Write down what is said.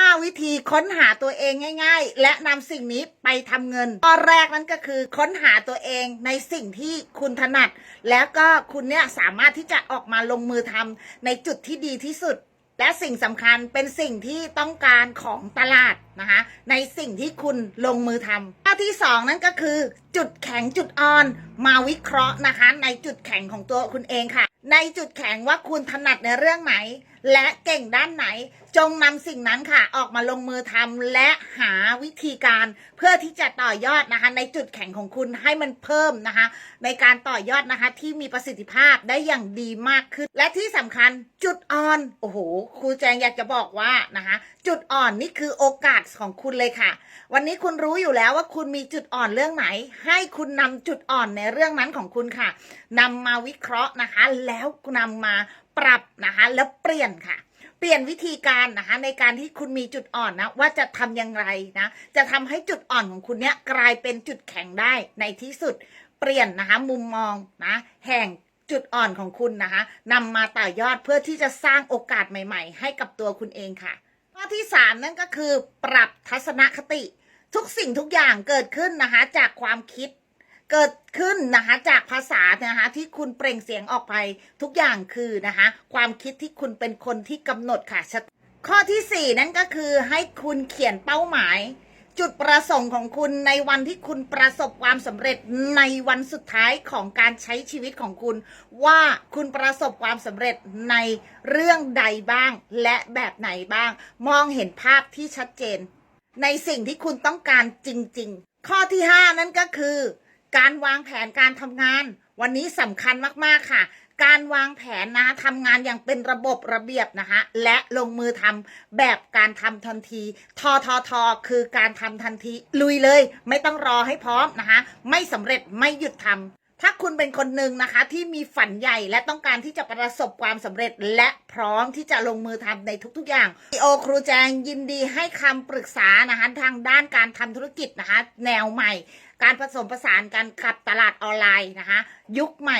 5วิธีค้นหาตัวเองง่าย ๆ และนำสิ่งนี้ไปทำเงินข้อแรกนั่นก็คือค้นหาตัวเองในสิ่งที่คุณถนัด แล้วก็คุณเนี่ยสามารถที่จะออกมาลงมือทำในจุดที่ดีที่สุด และสิ่งสำคัญเป็นสิ่งที่ต้องการของตลาดนะคะในสิ่งที่คุณลงมือทำข้อที่สองนั่นก็คือ จุดแข็งจุดอ่อน มาวิเคราะห์นะคะ ในจุดแข็งของตัวคุณเองค่ะ ในจุดแข็งว่าคุณถนัดในเรื่องไหน และเก่งด้านไหน จงนำสิ่งนั้นค่ะ ออกมาลงมือทำและหาวิธีการเพื่อที่จะต่อยอดนะคะ ในจุดแข็งของคุณให้มันเพิ่มนะคะ ในการต่อยอดนะคะ ที่มีประสิทธิภาพได้อย่างดีมากขึ้น และที่สำคัญจุดอ่อนโอ้โหครูแจงอยากจะบอกว่านะคะ จุดอ่อนนี่คือโอกาสของคุณเลยค่ะ วันนี้คุณรู้อยู่แล้วว่าคุณมีจุดอ่อนเรื่องไหน ให้คุณนำจุดอ่อนในเรื่องนั้นของคุณค่ะนำมาวิเคราะห์นะคะ แล้วนำมาปรับนะคะ แล้วเปลี่ยนค่ะ เปลี่ยนวิธีการนะคะในการที่คุณมีจุดอ่อนนะว่าจะทำอย่างไรนะจะทำให้จุดอ่อนของคุณเนี้ยกลายเป็นจุดแข็งได้ในที่สุดเปลี่ยนนะคะมุมมองนะแห่งจุดอ่อนของคุณนะคะนำมาต่อยอดเพื่อที่จะสร้างโอกาสใหม่ ๆ ให้กับตัวคุณเองค่ะ ข้อที่สามนั่นก็คือ ปรับทัศนคติ ทุกสิ่งทุกอย่างเกิดขึ้นนะคะจากความคิด เกิดขึ้นนะคะจากภาษานะคะที่คุณเปล่งเสียงออกไปทุกอย่างคือนะคะความคิดที่คุณเป็นคนที่กำหนดค่ะชัดข้อที่สี่นั่นก็คือให้คุณเขียนเป้าหมาย จุดประสงค์ของคุณในวันที่คุณประสบความสำเร็จในวันสุดท้ายของการใช้ชีวิตของคุณ ว่าคุณประสบความสำเร็จในเรื่องใดบ้าง และแบบไหนบ้าง มองเห็นภาพที่ชัดเจน ในสิ่งที่คุณต้องการจริง ๆ ข้อที่ 5 นั่นก็คือ การวางแผนการทำงาน วันนี้สำคัญมากๆค่ะ การวางแผนนะทำงานอย่างเป็นระบบระเบียบนะคะ และลงมือทำแบบการทำทันที ทอทอทอคือการทำทันที ลุยเลย ไม่ต้องรอให้พร้อมนะคะ ไม่สำเร็จไม่หยุดทำ ถ้าคุณเป็นคนหนึ่งนะคะที่มีฝันใหญ่และต้องการที่จะประสบความสำเร็จ และพร้อมที่จะลงมือทำในทุกๆอย่างโอครูแจงยินดีให้คำปรึกษานะคะทางด้านการทำธุรกิจนะคะ แนวใหม่ การผสมผสานกันกับตลาดออนไลน์นะคะ ยุคใหม่